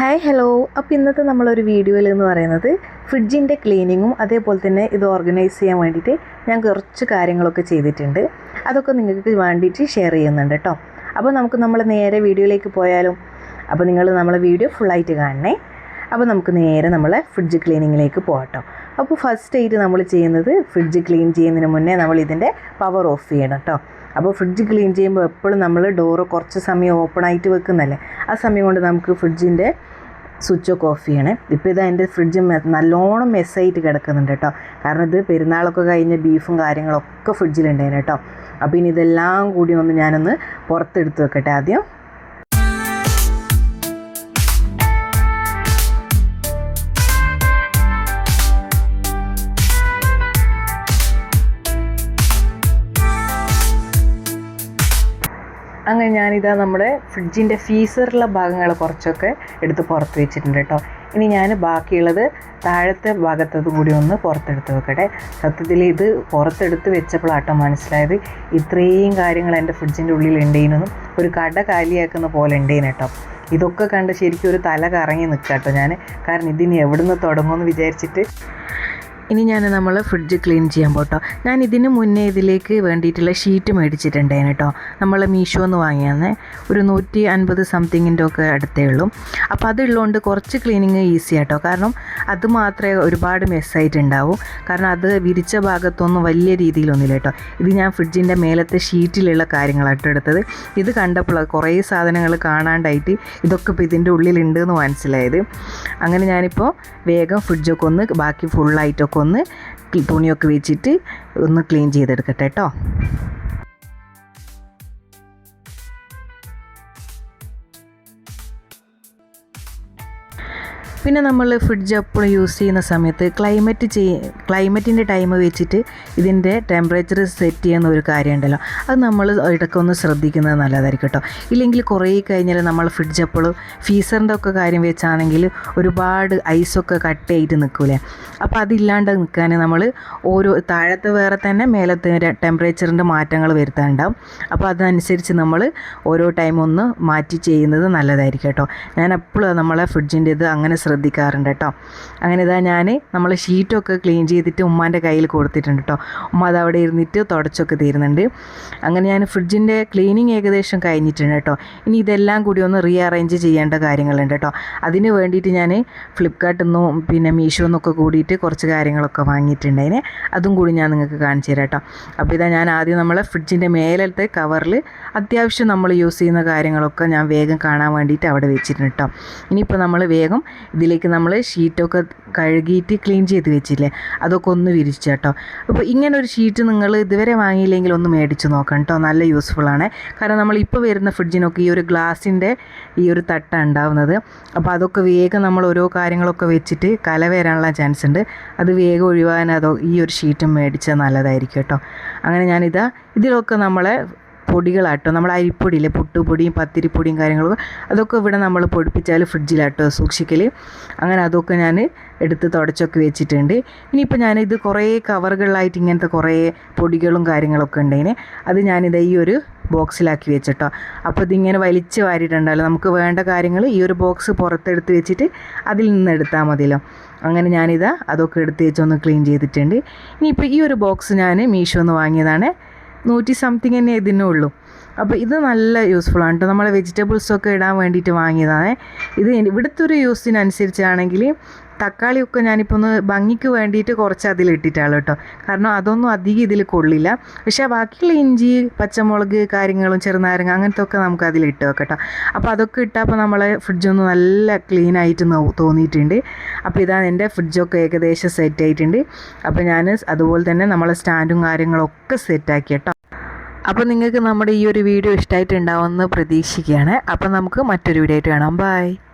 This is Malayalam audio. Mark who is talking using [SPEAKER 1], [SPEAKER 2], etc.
[SPEAKER 1] ഹായ് ഹലോ അപ്പോൾ ഇന്നത്തെ നമ്മളൊരു വീഡിയോയിൽ എന്ന് പറയുന്നത് ഫ്രിഡ്ജിന്റെ ക്ലീനിങ്ങും അതേപോലെ തന്നെ ഇത് ഓർഗനൈസ് ചെയ്യാൻ വേണ്ടിയിട്ട് ഞാൻ കുറച്ച് കാര്യങ്ങളൊക്കെ ചെയ്തിട്ടുണ്ട്. അതൊക്കെ നിങ്ങൾക്ക് വേണ്ടിയിട്ട് ഷെയർ ചെയ്യുന്നുണ്ട് കേട്ടോ അപ്പോൾ നമുക്ക് നമ്മൾ നേരെ വീഡിയോയിലേക്ക് പോയാലും? അപ്പോൾ നിങ്ങൾ നമ്മളെ വീഡിയോ ഫുള്ളായിട്ട് കാണണേ. അപ്പോൾ നമുക്ക് നേരെ നമ്മളെ ഫ്രിഡ്ജ് ക്ലീനിങ്ങിലേക്ക് പോകട്ടോ അപ്പോൾ ഫസ്റ്റ് ആയിട്ട് നമ്മൾ ചെയ്യുന്നത് ഫ്രിഡ്ജ് ക്ലീൻ ചെയ്യുന്നതിന് മുന്നേ നമ്മൾ ഇതിന്റെ പവർ ഓഫ് ചെയ്യണം കേട്ടോ അപ്പോൾ ഫ്രിഡ്ജ് ക്ലീൻ ചെയ്യുമ്പോൾ എപ്പോഴും നമ്മൾ ഡോറ് കുറച്ച് സമയം ഓപ്പൺ ആയിട്ട് വെക്കുന്നല്ലേ? ആ സമയം കൊണ്ട് നമുക്ക് ഫ്രിഡ്ജിന്റെ സ്വിച്ച് ഒക്കെ ഓഫ് ചെയ്യണേ ഇപ്പോൾ ഇത് എന്റെ ഫ്രിഡ്ജ് നല്ലോണം മെസ്സായിട്ട് കിടക്കുന്നുണ്ട് കേട്ടോ കാരണം ഇത് പെരുന്നാളൊക്കെ കഴിഞ്ഞ ബീഫും കാര്യങ്ങളൊക്കെ ഫ്രിഡ്ജിലുണ്ടായിരുന്നു കേട്ടോ അപ്പോൾ ഇനി ഇതെല്ലാം കൂടി ഒന്ന് ഞാനൊന്ന് പുറത്തെടുത്ത് വെക്കട്ടെ ആദ്യം. അങ്ങനെ ഞാനിതാ നമ്മുടെ ഫ്രിഡ്ജിന്റെ ഫീസറുള്ള ഭാഗങ്ങൾ കുറച്ചൊക്കെ എടുത്ത് പുറത്ത് വെച്ചിട്ടുണ്ട് കേട്ടോ. ഇനി ഞാൻ ബാക്കിയുള്ളത് താഴത്തെ ഭാഗത്തത് കൂടി ഒന്ന് പുറത്തെടുത്ത് വെക്കട്ടെ. സത്യത്തിൽ ഇത് പുറത്തെടുത്ത് വെച്ചപ്പോഴാട്ടോ മനസ്സിലായത്. ഇത്രയും കാര്യങ്ങൾ എന്റെ ഫ്രിഡ്ജിന്റെ ഉള്ളിൽ ഉണ്ടേനും ഒരു കട കാലിയാക്കുന്ന പോലെ ഉണ്ടേനും കേട്ടോ. ഇതൊക്കെ കണ്ട് ശരിക്കും ഒരു തല കറങ്ങി നിൽക്കാം കേട്ടോ ഞാൻ കാരണം ഇതിനി നിന്ന് തുടങ്ങുമെന്ന് വിചാരിച്ചിട്ട് ഇനി ഞാൻ നമ്മൾ ഫ്രിഡ്ജ് ക്ലീൻ ചെയ്യാൻ പോട്ടോ. ഞാൻ ഇതിന് മുന്നേ ഇതിലേക്ക് വേണ്ടിയിട്ടുള്ള ഷീറ്റ് മേടിച്ചിട്ടുണ്ടായിരുന്നു കേട്ടോ. നമ്മൾ മീഷോ എന്ന് വാങ്ങിയാന്ന്. ഒരു നൂറ്റി അൻപത് സംതിങ്ങിന്റെ ഒക്കെ അടുത്തേ ഉള്ളൂ. അപ്പോൾ അതുള്ളതുകൊണ്ട് കുറച്ച് ക്ലീനിങ് ഈസി ആട്ടോ. കാരണം അത് മാത്രമേ ഒരുപാട് മെസ്സായിട്ടുണ്ടാവൂ കാരണം അത് വിരിച്ച ഭാഗത്തൊന്നും വലിയ രീതിയിലൊന്നുമില്ല കേട്ടോ. ഇത് ഞാൻ ഫ്രിഡ്ജിന്റെ മേലത്തെ ഷീറ്റിലുള്ള കാര്യങ്ങളാട്ടോ എടുത്തത്. ഇത് കണ്ടപ്പോൾ കുറേ സാധനങ്ങൾ കാണാണ്ടായിട്ട് ഇതൊക്കെ ഇപ്പോൾ ഇതിന്റെ ഉള്ളിലുണ്ട് എന്ന് മനസ്സിലായത്. അങ്ങനെ ഞാനിപ്പോൾ വേഗം ഫ്രിഡ്ജൊക്കെ ഒന്ന് ബാക്കി ഫുള്ളായിട്ടൊക്കെ ഒന്ന് തുണിയൊക്കെ വെച്ചിട്ട് ഒന്ന് ക്ലീൻ ചെയ്തെടുക്കട്ടെ കേട്ടോ പിന്നെ നമ്മൾ ഫ്രിഡ്ജ് എപ്പോഴും യൂസ് ചെയ്യുന്ന സമയത്ത് ക്ലൈമറ്റ് ചെയ് ക്ലൈമറ്റിന്റെ ടൈം വെച്ചിട്ട് ഇതിന്റെ ടെമ്പറേച്ചർ സെറ്റ് ചെയ്യുന്ന ഒരു കാര്യമുണ്ടല്ലോ. അത് നമ്മൾ ഇടയ്ക്കൊന്ന് ശ്രദ്ധിക്കുന്നത് നല്ലതായിരിക്കും കേട്ടോ. ഇല്ലെങ്കിൽ കുറേ കഴിഞ്ഞാൽ നമ്മൾ ഫ്രിഡ്ജ് എപ്പോഴും ഫീസറിന്റെ ഒക്കെ കാര്യം വെച്ചാണെങ്കിൽ ഒരുപാട് ഐസൊക്കെ കട്ട് ചെയ്തിട്ട് നിൽക്കൂലേ അപ്പോൾ അതില്ലാണ്ട് നിൽക്കാൻ നമ്മൾ ഓരോ താഴത്തെ വേറെ തന്നെ മേലത്തെ ടെമ്പറേച്ചറിന്റെ മാറ്റങ്ങൾ വരുത്താനുണ്ടാവും. അപ്പോൾ അതനുസരിച്ച് നമ്മൾ ഓരോ ടൈം ഒന്ന് മാറ്റി ചെയ്യുന്നത് നല്ലതായിരിക്കും കേട്ടോ. ഞാൻ എപ്പോഴും നമ്മളെ ഫ്രിഡ്ജിന്റെ ഇത് അങ്ങനെ ശ്രദ്ധിക്കാറുണ്ട് കേട്ടോ അങ്ങനെ ഇതാ ഞാൻ നമ്മൾ ഷീറ്റൊക്കെ ക്ലീൻ ചെയ്തിട്ട് ഉമ്മാന്റെ കയ്യിൽ കൊടുത്തിട്ടുണ്ട് കേട്ടോ ഉമ്മ അത് അവിടെ ഇരുന്നിട്ട് തുടച്ചൊക്കെ തീരുന്നുണ്ട്. അങ്ങനെ ഞാൻ ഫ്രിഡ്ജിന്റെ ക്ലീനിങ് ഏകദേശം കഴിഞ്ഞിട്ടുണ്ട് കേട്ടോ ഇനി ഇതെല്ലാം കൂടി ഒന്ന് റീ അറേഞ്ച് ചെയ്യേണ്ട കാര്യങ്ങളുണ്ട് കേട്ടോ അതിന് വേണ്ടിയിട്ട് ഞാൻ ഫ്ലിപ്കാർട്ടിൽ നിന്നും പിന്നെ മീഷോ നിന്നൊക്കെ കൂടിയിട്ട് കുറച്ച് കാര്യങ്ങളൊക്കെ വാങ്ങിയിട്ടുണ്ടായിന്. അതും കൂടി ഞാൻ നിങ്ങൾക്ക് കാണിച്ചു തരാം കേട്ടോ അപ്പോൾ ഇതാ ഞാൻ ആദ്യം നമ്മളെ ഫ്രിഡ്ജിന്റെ മേലത്തെ കവറിൽ അത്യാവശ്യം നമ്മൾ യൂസ് ചെയ്യുന്ന കാര്യങ്ങളൊക്കെ ഞാൻ വേഗം കാണാൻ വേണ്ടിയിട്ട് അവിടെ വെച്ചിട്ടുണ്ട് കേട്ടോ ഇനിയിപ്പോൾ നമ്മൾ വേഗം ഇതിലേക്ക് നമ്മൾ ഷീറ്റൊക്കെ കഴുകിയിട്ട് ക്ലീൻ ചെയ്ത് വെച്ചില്ലേ? അതൊക്കെ ഒന്ന് വിരിച്ചു കേട്ടോ അപ്പോൾ ഇങ്ങനെ ഒരു ഷീറ്റ് നിങ്ങൾ ഇതുവരെ വാങ്ങിയില്ലെങ്കിൽ ഒന്ന് മേടിച്ച് നോക്കണം കേട്ടോ നല്ല യൂസ്ഫുള്ളാണ് കാരണം നമ്മൾ ഇപ്പോൾ വരുന്ന ഫ്രിഡ്ജിനൊക്കെ ഈ ഒരു ഗ്ലാസിന്റെ ഈ ഒരു തട്ടാണ് ഉണ്ടാവുന്നത്. അപ്പോൾ അതൊക്കെ വേഗം നമ്മൾ ഓരോ കാര്യങ്ങളൊക്കെ വെച്ചിട്ട് കല വരാനുള്ള ചാൻസ് ഉണ്ട്. അത് വേഗം ഒഴിവാൻ അതോ ഈ ഒരു ഷീറ്റും മേടിച്ചാൽ നല്ലതായിരിക്കും കേട്ടോ അങ്ങനെ ഞാനിതാ ഇതിലൊക്കെ നമ്മളെ പൊടികളാട്ടോ. നമ്മൾ അരിപ്പൊടിയില്ലേ പുട്ടുപൊടിയും പത്തിരിപ്പൊടിയും കാര്യങ്ങളും അതൊക്കെ ഇവിടെ നമ്മൾ പൊടിപ്പിച്ചാൽ ഫ്രിഡ്ജിലാട്ടോ സൂക്ഷിക്കൽ അങ്ങനെ അതൊക്കെ ഞാൻ എടുത്ത് തുടച്ചൊക്കെ വെച്ചിട്ടുണ്ട്. ഇനിയിപ്പോൾ ഞാനിത് കുറേ കവറുകളിലായിട്ട് ഇങ്ങനത്തെ കുറേ പൊടികളും കാര്യങ്ങളൊക്കെ ഉണ്ടേനെ അത് ഞാനിത് ഈ ഒരു ബോക്സിലാക്കി വെച്ചിട്ടോ. അപ്പോൾ ഇതിങ്ങനെ വലിച്ച് വാരിയിട്ടുണ്ടല്ലോ. നമുക്ക് വേണ്ട കാര്യങ്ങൾ ഈ ഒരു ബോക്സ് പുറത്തെടുത്ത് വെച്ചിട്ട് അതിൽ നിന്ന് എടുത്താൽ മതിയല്ലോ. അങ്ങനെ ഞാനിതാ അതൊക്കെ എടുത്ത് വെച്ചൊന്ന് ക്ലീൻ ചെയ്തിട്ടുണ്ട്. ഇനിയിപ്പോൾ ഈ ഒരു ബോക്സ് ഞാൻ മീഷോ നിന്ന് വാങ്ങിയതാണ്. നൂറ്റി സംതിങ് തന്നെ ഇതിനേ ഉള്ളൂ. അപ്പോൾ ഇത് നല്ല യൂസ്ഫുൾ ആണ് കേട്ടോ നമ്മൾ വെജിറ്റബിൾസൊക്കെ ഇടാൻ വേണ്ടിയിട്ട് വാങ്ങിയതാണ്. ഇത് ഇവിടുത്തെ ഒരു യൂസിനനുസരിച്ചാണെങ്കിൽ തക്കാളിയൊക്കെ ഞാനിപ്പോൾ ഒന്ന് ഭംഗിക്ക് വേണ്ടിയിട്ട് കുറച്ച് അതിലിട്ടിട്ടാണ് കേട്ടോ. കാരണം അതൊന്നും അധികം ഇതിൽ കൊള്ളില്ല. പക്ഷേ ബാക്കിയുള്ള ഇഞ്ചി പച്ചമുളക് കാര്യങ്ങളും ചെറുനാരങ്ങ അങ്ങനത്തെ ഒക്കെ നമുക്ക് അതിലിട്ട് വെക്കട്ടോ. അപ്പോൾ അതൊക്കെ ഇട്ടപ്പോൾ നമ്മളെ ഫ്രിഡ്ജൊന്ന് നല്ല ക്ലീൻ ആയിട്ട് തോന്നിയിട്ടുണ്ട്. അപ്പോൾ ഇതാണ് എന്റെ ഫ്രിഡ്ജൊക്കെ ഏകദേശം സെറ്റ് ആയിട്ടുണ്ട്. അപ്പോൾ ഞാൻ അതുപോലെ തന്നെ നമ്മളെ സ്റ്റാൻഡും കാര്യങ്ങളൊക്കെ സെറ്റാക്കി കേട്ടോ. അപ്പോൾ നിങ്ങൾക്ക് നമ്മുടെ ഈ ഒരു വീഡിയോ ഇഷ്ടമായിട്ടുണ്ടാവുമെന്ന് പ്രതീക്ഷിക്കുകയാണ്. അപ്പോൾ നമുക്ക് മറ്റൊരു വീഡിയോ ആയിട്ട് കാണാം. ബൈ